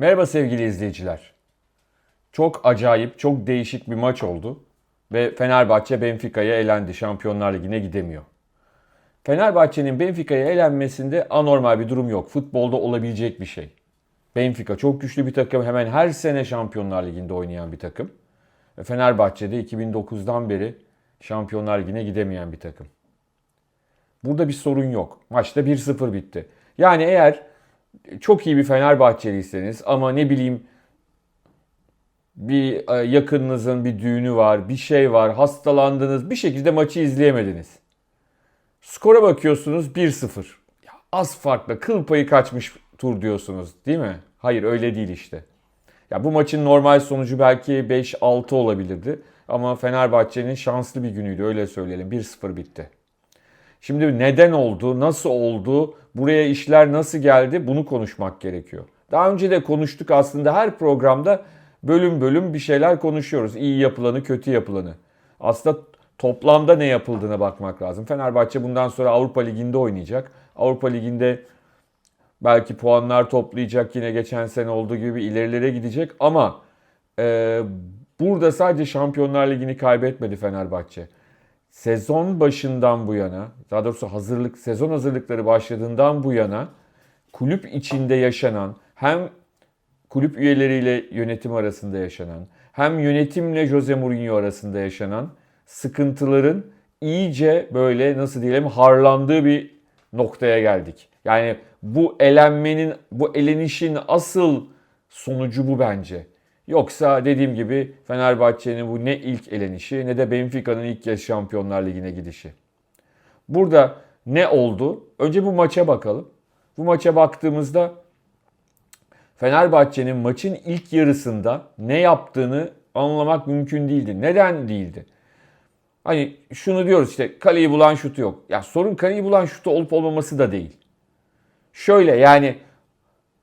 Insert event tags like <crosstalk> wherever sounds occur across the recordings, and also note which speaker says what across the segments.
Speaker 1: Merhaba sevgili izleyiciler. Çok acayip, çok değişik bir maç oldu ve Fenerbahçe Benfica'ya elendi. Şampiyonlar Ligi'ne gidemiyor. Fenerbahçe'nin Benfica'ya elenmesinde anormal bir durum yok. Futbolda olabilecek bir şey. Benfica çok güçlü bir takım. Hemen her sene Şampiyonlar Ligi'nde oynayan bir takım. Ve Fenerbahçe de 2009'dan beri Şampiyonlar Ligi'ne gidemeyen bir takım. Burada bir sorun yok. Maçta 1-0 bitti. Yani eğer çok iyi bir Fenerbahçeliyseniz ama ne bileyim bir e, yakınınızın bir düğünü var, bir şey var, hastalandınız, bir şekilde maçı izleyemediniz. Skora bakıyorsunuz 1-0. Ya az farkla kıl payı kaçmış tur diyorsunuz değil mi? Hayır öyle değil işte. Ya bu maçın normal sonucu belki 5-6 olabilirdi. Ama Fenerbahçe'nin şanslı bir günüydü öyle söyleyelim. 1-0 bitti. Şimdi neden oldu, nasıl oldu, buraya işler nasıl geldi bunu konuşmak gerekiyor. Daha önce de konuştuk aslında her programda bölüm bölüm bir şeyler konuşuyoruz. İyi yapılanı, kötü yapılanı. Aslında toplamda ne yapıldığına bakmak lazım. Fenerbahçe bundan sonra Avrupa Ligi'nde oynayacak. Avrupa Ligi'nde belki puanlar toplayacak yine geçen sene olduğu gibi ilerilere gidecek ama e, burada sadece Şampiyonlar Ligi'ni kaybetmedi Fenerbahçe sezon başından bu yana, daha doğrusu hazırlık sezon hazırlıkları başladığından bu yana kulüp içinde yaşanan hem kulüp üyeleriyle yönetim arasında yaşanan hem yönetimle Jose Mourinho arasında yaşanan sıkıntıların iyice böyle nasıl diyelim harlandığı bir noktaya geldik. Yani bu elenmenin, bu elenişin asıl sonucu bu bence. Yoksa dediğim gibi Fenerbahçe'nin bu ne ilk elenişi ne de Benfica'nın ilk kez Şampiyonlar Ligi'ne gidişi. Burada ne oldu? Önce bu maça bakalım. Bu maça baktığımızda Fenerbahçe'nin maçın ilk yarısında ne yaptığını anlamak mümkün değildi. Neden değildi? Hani şunu diyoruz işte kaleyi bulan şutu yok. Ya sorun kaleyi bulan şutu olup olmaması da değil. Şöyle yani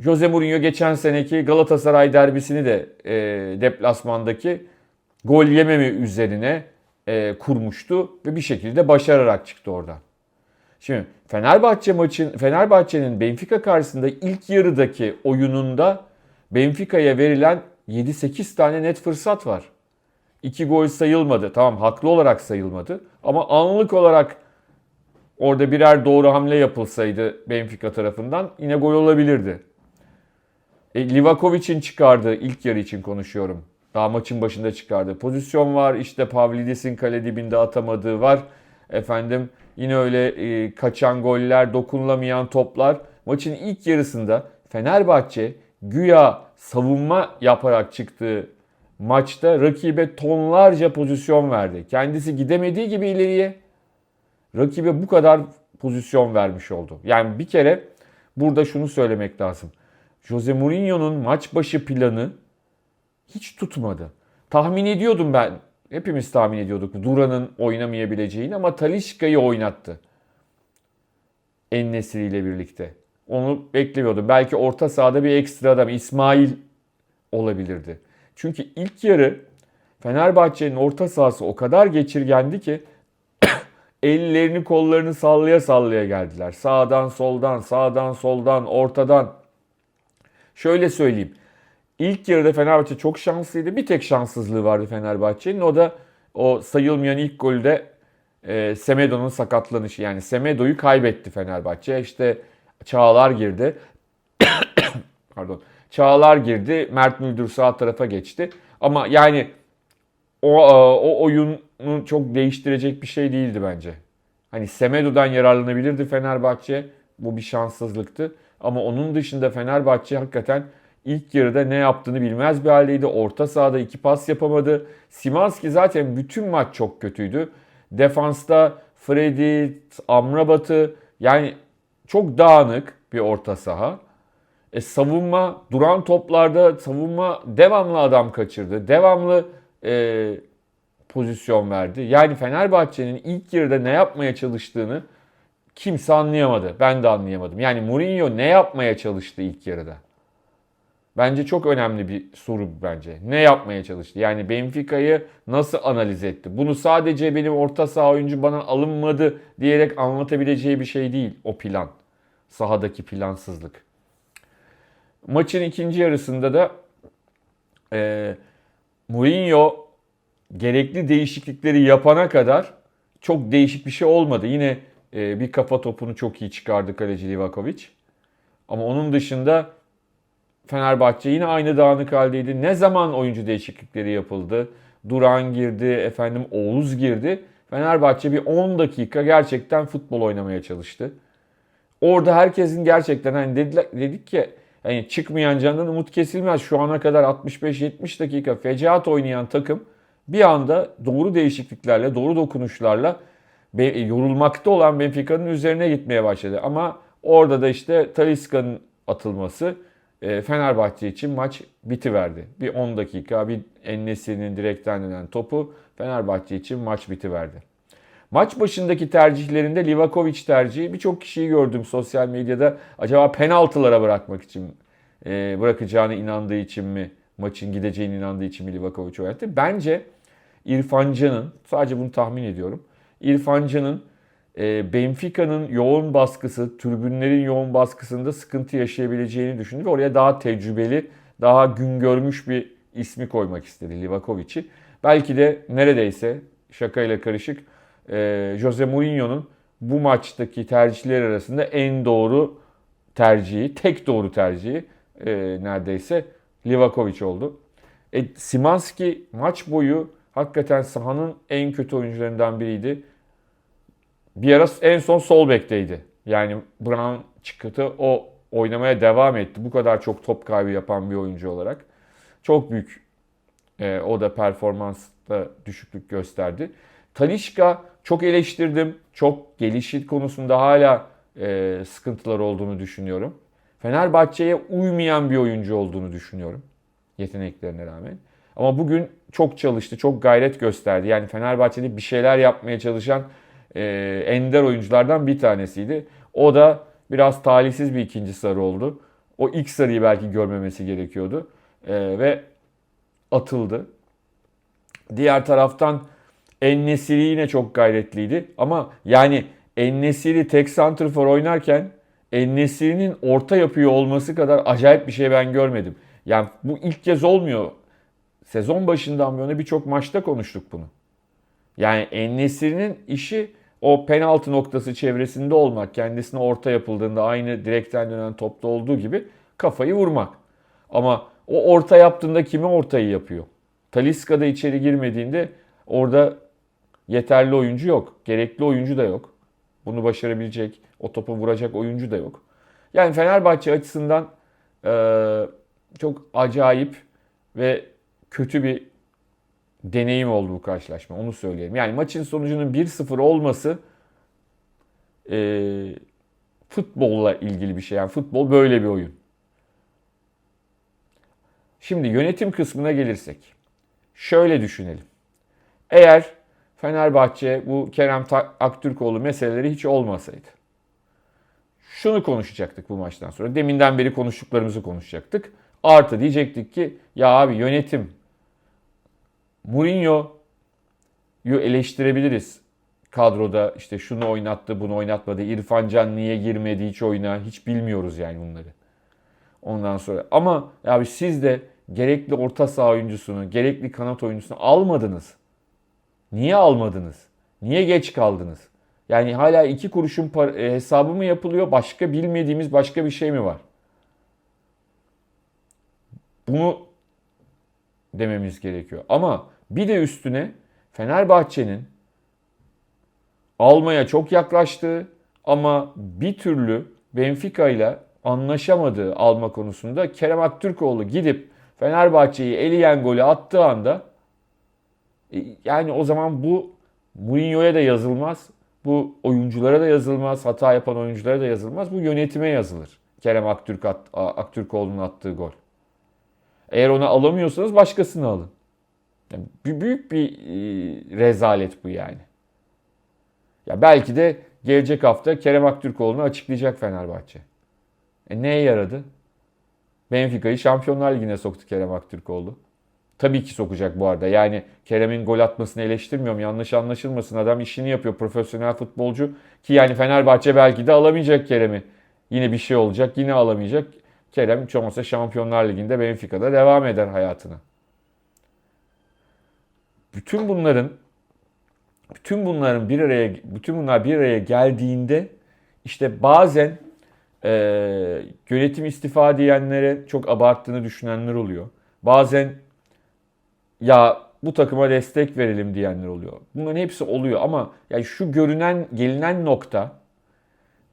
Speaker 1: Jose Mourinho geçen seneki Galatasaray derbisini de e, deplasmandaki gol yememe üzerine e, kurmuştu ve bir şekilde başararak çıktı oradan. Şimdi Fenerbahçe maçın Fenerbahçe'nin Benfica karşısında ilk yarıdaki oyununda Benfica'ya verilen 7-8 tane net fırsat var. 2 gol sayılmadı. Tamam haklı olarak sayılmadı ama anlık olarak orada birer doğru hamle yapılsaydı Benfica tarafından yine gol olabilirdi. E, Livakovic'in çıkardığı ilk yarı için konuşuyorum. Daha maçın başında çıkardığı pozisyon var. İşte Pavlidis'in kale dibinde atamadığı var. Efendim yine öyle e, kaçan goller, dokunulamayan toplar. Maçın ilk yarısında Fenerbahçe güya savunma yaparak çıktığı maçta rakibe tonlarca pozisyon verdi. Kendisi gidemediği gibi ileriye rakibe bu kadar pozisyon vermiş oldu. Yani bir kere burada şunu söylemek lazım. Jose Mourinho'nun maç başı planı hiç tutmadı. Tahmin ediyordum ben. Hepimiz tahmin ediyorduk Duran'ın oynamayabileceğini ama Talişka'yı oynattı. Ennesiri ile birlikte. Onu beklemiyordum. Belki orta sahada bir ekstra adam İsmail olabilirdi. Çünkü ilk yarı Fenerbahçe'nin orta sahası o kadar geçirgendi ki <coughs> ellerini kollarını sallaya sallaya geldiler. Sağdan soldan, sağdan soldan, ortadan. Şöyle söyleyeyim. İlk yarıda Fenerbahçe çok şanslıydı. Bir tek şanssızlığı vardı Fenerbahçe'nin. O da o sayılmayan ilk golde e, Semedo'nun sakatlanışı. Yani Semedo'yu kaybetti Fenerbahçe. İşte Çağlar girdi. <coughs> Pardon. Çağlar girdi. Mert Müldür sağ tarafa geçti. Ama yani o, e, o oyunu çok değiştirecek bir şey değildi bence. Hani Semedo'dan yararlanabilirdi Fenerbahçe. Bu bir şanssızlıktı. Ama onun dışında Fenerbahçe hakikaten ilk yarıda ne yaptığını bilmez bir haldeydi. Orta sahada iki pas yapamadı. Simanski zaten bütün maç çok kötüydü. Defansta Freddy, Amrabat'ı yani çok dağınık bir orta saha. E, savunma, duran toplarda savunma devamlı adam kaçırdı. Devamlı e, pozisyon verdi. Yani Fenerbahçe'nin ilk yarıda ne yapmaya çalıştığını kimse anlayamadı. Ben de anlayamadım. Yani Mourinho ne yapmaya çalıştı ilk yarıda? Bence çok önemli bir soru bence. Ne yapmaya çalıştı? Yani Benfica'yı nasıl analiz etti? Bunu sadece benim orta saha oyuncu bana alınmadı diyerek anlatabileceği bir şey değil o plan. Sahadaki plansızlık. Maçın ikinci yarısında da e, Mourinho gerekli değişiklikleri yapana kadar çok değişik bir şey olmadı. Yine e, bir kafa topunu çok iyi çıkardı kaleci Livakovic. Ama onun dışında Fenerbahçe yine aynı dağınık haldeydi. Ne zaman oyuncu değişiklikleri yapıldı? Duran girdi, efendim Oğuz girdi. Fenerbahçe bir 10 dakika gerçekten futbol oynamaya çalıştı. Orada herkesin gerçekten hani dediler, dedik ki hani çıkmayan candan umut kesilmez. Şu ana kadar 65-70 dakika fecaat oynayan takım bir anda doğru değişikliklerle, doğru dokunuşlarla yorulmakta olan Benfica'nın üzerine gitmeye başladı. Ama orada da işte Talisca'nın atılması e, Fenerbahçe için maç bitiverdi. Bir 10 dakika bir Ennesi'nin direkten dönen topu Fenerbahçe için maç bitiverdi. Maç başındaki tercihlerinde Livakovic tercihi birçok kişiyi gördüm sosyal medyada. Acaba penaltılara bırakmak için e, bırakacağını inandığı için mi maçın gideceğine inandığı için mi Livakovic oynattı? Bence İrfan Can'ın sadece bunu tahmin ediyorum. İrfan Can'ın e, Benfica'nın yoğun baskısı, tribünlerin yoğun baskısında sıkıntı yaşayabileceğini düşündü ve oraya daha tecrübeli, daha gün görmüş bir ismi koymak istedi Livakovic'i. Belki de neredeyse şakayla karışık e, Jose Mourinho'nun bu maçtaki tercihler arasında en doğru tercihi, tek doğru tercihi e, neredeyse Livakovic oldu. E, Simanski maç boyu hakikaten sahanın en kötü oyuncularından biriydi. Bir ara en son sol bekteydi. Yani Brown çıktı o oynamaya devam etti. Bu kadar çok top kaybı yapan bir oyuncu olarak. Çok büyük e, o da performansta düşüklük gösterdi. Talişka çok eleştirdim. Çok gelişi konusunda hala e, sıkıntılar olduğunu düşünüyorum. Fenerbahçe'ye uymayan bir oyuncu olduğunu düşünüyorum. Yeteneklerine rağmen. Ama bugün çok çalıştı, çok gayret gösterdi. Yani Fenerbahçe'de bir şeyler yapmaya çalışan e, ender oyunculardan bir tanesiydi. O da biraz talihsiz bir ikinci sarı oldu. O ilk sarıyı belki görmemesi gerekiyordu. E, ve atıldı. Diğer taraftan Ennesiri yine çok gayretliydi. Ama yani Ennesiri tek santrfor oynarken Ennesiri'nin orta yapıyor olması kadar acayip bir şey ben görmedim. Yani bu ilk kez olmuyor. Sezon başından bu birçok maçta konuştuk bunu. Yani Ennesiri'nin işi o penaltı noktası çevresinde olmak, kendisine orta yapıldığında aynı direkten dönen topta olduğu gibi kafayı vurmak. Ama o orta yaptığında kime ortayı yapıyor? Taliska da içeri girmediğinde orada yeterli oyuncu yok. Gerekli oyuncu da yok. Bunu başarabilecek, o topu vuracak oyuncu da yok. Yani Fenerbahçe açısından e, çok acayip ve kötü bir deneyim oldu bu karşılaşma. Onu söyleyelim. Yani maçın sonucunun 1-0 olması e, futbolla ilgili bir şey. Yani futbol böyle bir oyun. Şimdi yönetim kısmına gelirsek. Şöyle düşünelim. Eğer Fenerbahçe bu Kerem Aktürkoğlu meseleleri hiç olmasaydı. Şunu konuşacaktık bu maçtan sonra. Deminden beri konuştuklarımızı konuşacaktık. Artı diyecektik ki ya abi yönetim Mourinho'yu eleştirebiliriz. Kadroda işte şunu oynattı, bunu oynatmadı. İrfan Can niye girmedi hiç oyuna? Hiç bilmiyoruz yani bunları. Ondan sonra ama abi siz de gerekli orta saha oyuncusunu, gerekli kanat oyuncusunu almadınız. Niye almadınız? Niye geç kaldınız? Yani hala iki kuruşun e, hesabı mı yapılıyor? Başka bilmediğimiz başka bir şey mi var? Bunu dememiz gerekiyor. Ama bir de üstüne Fenerbahçe'nin almaya çok yaklaştığı ama bir türlü Benfica ile anlaşamadığı alma konusunda Kerem Aktürkoğlu gidip Fenerbahçe'yi eleyen golü attığı anda e, yani o zaman bu Mourinho'ya da yazılmaz. Bu oyunculara da yazılmaz. Hata yapan oyunculara da yazılmaz. Bu yönetime yazılır. Kerem Aktürk at, Aktürkoğlu'nun attığı gol. Eğer onu alamıyorsanız başkasını alın. Yani büyük bir e, rezalet bu yani. Ya belki de gelecek hafta Kerem Aktürkoğlu'nu açıklayacak Fenerbahçe. E neye yaradı? Benfica'yı Şampiyonlar Ligi'ne soktu Kerem Aktürkoğlu. Tabii ki sokacak bu arada. Yani Kerem'in gol atmasını eleştirmiyorum. Yanlış anlaşılmasın. Adam işini yapıyor. Profesyonel futbolcu. Ki yani Fenerbahçe belki de alamayacak Kerem'i. Yine bir şey olacak. Yine alamayacak. Kerem olmazsa Şampiyonlar Ligi'nde Benfica'da devam eder hayatına. Bütün bunların bütün bunların bir araya bütün bunlar bir araya geldiğinde işte bazen e, yönetim istifa diyenlere çok abarttığını düşünenler oluyor. Bazen ya bu takıma destek verelim diyenler oluyor. Bunların hepsi oluyor ama yani şu görünen gelinen nokta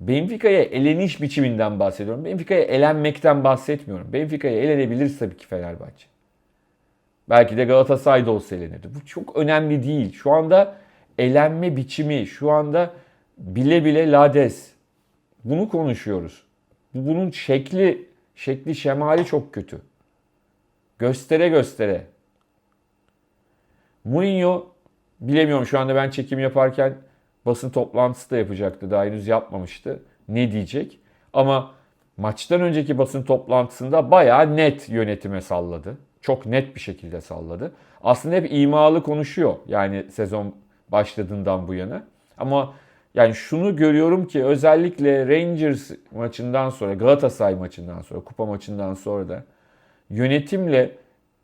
Speaker 1: Benfica'ya eleniş biçiminden bahsediyorum. Benfica'ya elenmekten bahsetmiyorum. Benfica'ya elenebilir tabii ki Fenerbahçe. Belki de Galatasaray'da olsa elenirdi. Bu çok önemli değil. Şu anda elenme biçimi, şu anda bile bile lades. Bunu konuşuyoruz. Bunun şekli, şekli şemali çok kötü. Göstere göstere. Mourinho bilemiyorum şu anda ben çekim yaparken basın toplantısı da yapacaktı. Daha henüz yapmamıştı. Ne diyecek? Ama maçtan önceki basın toplantısında bayağı net yönetime salladı. Çok net bir şekilde salladı. Aslında hep imalı konuşuyor. Yani sezon başladığından bu yana. Ama yani şunu görüyorum ki özellikle Rangers maçından sonra, Galatasaray maçından sonra, kupa maçından sonra da yönetimle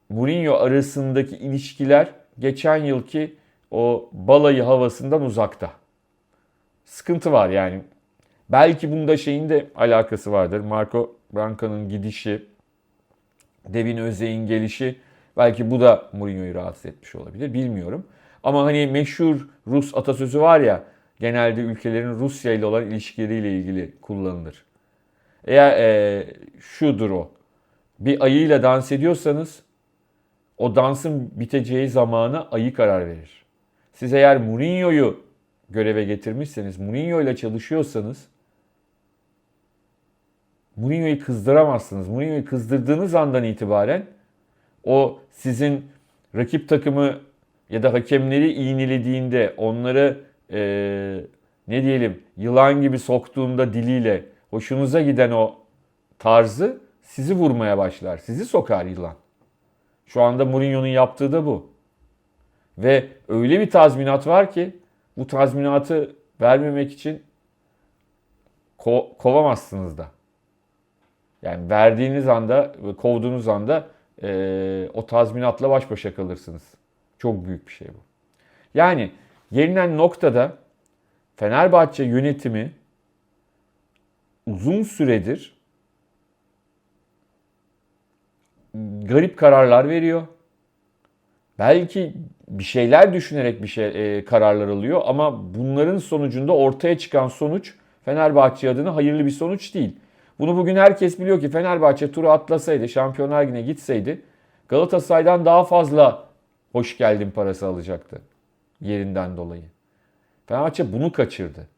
Speaker 1: Mourinho arasındaki ilişkiler geçen yılki o balayı havasından uzakta. Sıkıntı var yani. Belki bunda şeyin de alakası vardır. Marco Branca'nın gidişi, Devin Özey'in gelişi belki bu da Mourinho'yu rahatsız etmiş olabilir. Bilmiyorum. Ama hani meşhur Rus atasözü var ya genelde ülkelerin Rusya ile olan ilişkileriyle ilgili kullanılır. Eğer e, şudur o. Bir ayıyla dans ediyorsanız o dansın biteceği zamana ayı karar verir. Siz eğer Mourinho'yu göreve getirmişseniz, Mourinho ile çalışıyorsanız Mourinho'yu kızdıramazsınız. Mourinho'yu kızdırdığınız andan itibaren o sizin rakip takımı ya da hakemleri iğnelediğinde onları e, ne diyelim yılan gibi soktuğunda diliyle hoşunuza giden o tarzı sizi vurmaya başlar. Sizi sokar yılan. Şu anda Mourinho'nun yaptığı da bu. Ve öyle bir tazminat var ki bu tazminatı vermemek için ko- kovamazsınız da. Yani verdiğiniz anda, kovduğunuz anda e, o tazminatla baş başa kalırsınız. Çok büyük bir şey bu. Yani gelinen noktada Fenerbahçe yönetimi uzun süredir garip kararlar veriyor. Belki bir şeyler düşünerek bir şey e, kararlar alıyor ama bunların sonucunda ortaya çıkan sonuç Fenerbahçe adına hayırlı bir sonuç değil. Bunu bugün herkes biliyor ki Fenerbahçe turu atlasaydı, Şampiyonlar Ligi'ne gitseydi Galatasaray'dan daha fazla hoş geldin parası alacaktı yerinden dolayı. Fenerbahçe bunu kaçırdı.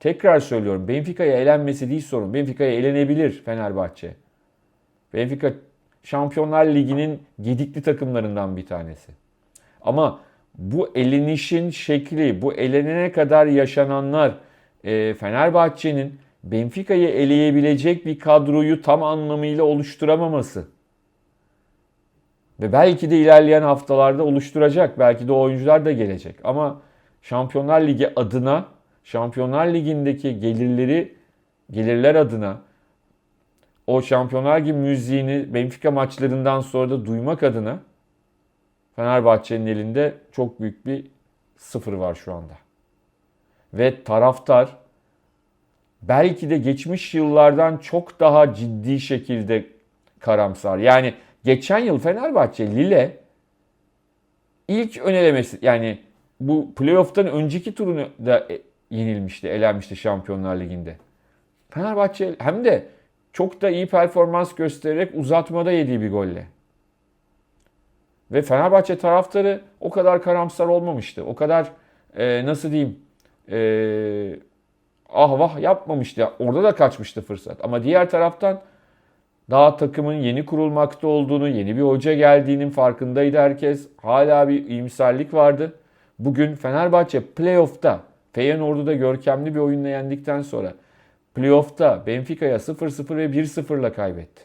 Speaker 1: Tekrar söylüyorum Benfica'ya elenmesi değil sorun. Benfica'ya elenebilir Fenerbahçe. Benfica Şampiyonlar Ligi'nin gedikli takımlarından bir tanesi. Ama bu elenişin şekli, bu elenene kadar yaşananlar e, Fenerbahçe'nin Benfica'yı eleyebilecek bir kadroyu tam anlamıyla oluşturamaması. Ve belki de ilerleyen haftalarda oluşturacak. Belki de oyuncular da gelecek. Ama Şampiyonlar Ligi adına, Şampiyonlar Ligi'ndeki gelirleri, gelirler adına o Şampiyonlar Ligi müziğini Benfica maçlarından sonra da duymak adına Fenerbahçe'nin elinde çok büyük bir sıfır var şu anda. Ve taraftar belki de geçmiş yıllardan çok daha ciddi şekilde karamsar. Yani geçen yıl Fenerbahçe Lille ilk önelemesi yani bu playoff'tan önceki turunu da yenilmişti, elenmişti Şampiyonlar Ligi'nde. Fenerbahçe hem de çok da iyi performans göstererek uzatmada yediği bir golle. Ve Fenerbahçe taraftarı o kadar karamsar olmamıştı. O kadar e, nasıl diyeyim e, ah vah yapmamıştı. Orada da kaçmıştı fırsat. Ama diğer taraftan daha takımın yeni kurulmakta olduğunu, yeni bir hoca geldiğinin farkındaydı herkes. Hala bir iyimserlik vardı. Bugün Fenerbahçe playoff'ta Feyenoord'u görkemli bir oyunla yendikten sonra playoff'ta Benfica'ya 0-0 ve 1-0'la kaybetti.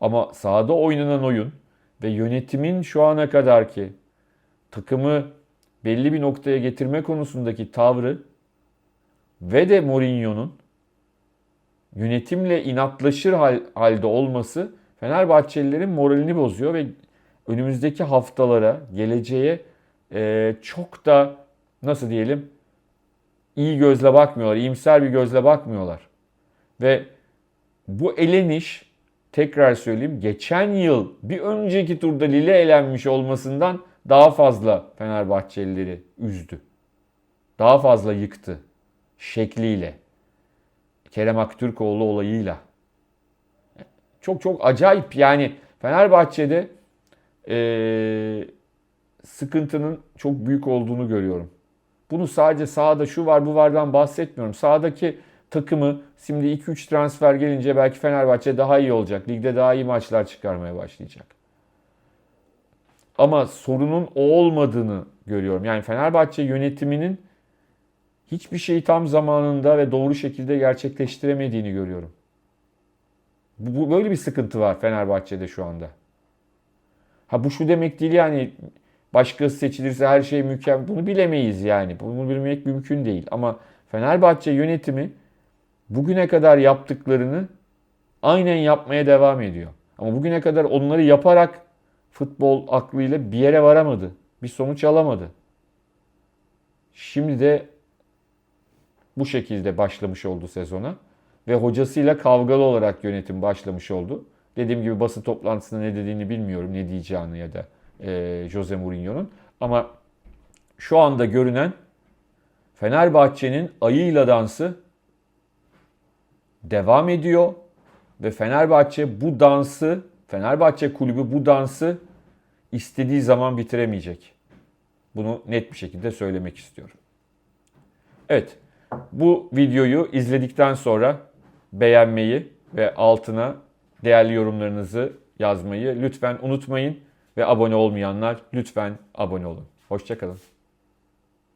Speaker 1: Ama sahada oynanan oyun ve yönetimin şu ana kadar ki takımı belli bir noktaya getirme konusundaki tavrı ve de Mourinho'nun yönetimle inatlaşır hal, halde olması Fenerbahçelilerin moralini bozuyor ve önümüzdeki haftalara, geleceğe e, çok da nasıl diyelim iyi gözle bakmıyorlar, iyimser bir gözle bakmıyorlar. Ve bu eleniş tekrar söyleyeyim geçen yıl bir önceki turda Lille elenmiş olmasından daha fazla Fenerbahçelileri üzdü. Daha fazla yıktı şekliyle. Kerem Aktürkoğlu olayıyla. Çok çok acayip yani Fenerbahçe'de eee, sıkıntının çok büyük olduğunu görüyorum. Bunu sadece sahada şu var bu vardan bahsetmiyorum. Sahadaki takımı şimdi 2-3 transfer gelince belki Fenerbahçe daha iyi olacak. Ligde daha iyi maçlar çıkarmaya başlayacak. Ama sorunun o olmadığını görüyorum. Yani Fenerbahçe yönetiminin hiçbir şeyi tam zamanında ve doğru şekilde gerçekleştiremediğini görüyorum. Bu, bu- böyle bir sıkıntı var Fenerbahçe'de şu anda. Ha bu şu demek değil yani başkası seçilirse her şey mükemmel. Bunu bilemeyiz yani. Bunu bilmek mümkün değil. Ama Fenerbahçe yönetimi bugüne kadar yaptıklarını aynen yapmaya devam ediyor. Ama bugüne kadar onları yaparak futbol aklıyla bir yere varamadı. Bir sonuç alamadı. Şimdi de bu şekilde başlamış oldu sezona. Ve hocasıyla kavgalı olarak yönetim başlamış oldu. Dediğim gibi basın toplantısında ne dediğini bilmiyorum, ne diyeceğini ya da e, Jose Mourinho'nun. Ama şu anda görünen Fenerbahçe'nin ayıyla dansı devam ediyor ve Fenerbahçe bu dansı, Fenerbahçe kulübü bu dansı istediği zaman bitiremeyecek. Bunu net bir şekilde söylemek istiyorum. Evet, bu videoyu izledikten sonra beğenmeyi ve altına değerli yorumlarınızı yazmayı lütfen unutmayın ve abone olmayanlar lütfen abone olun. Hoşçakalın.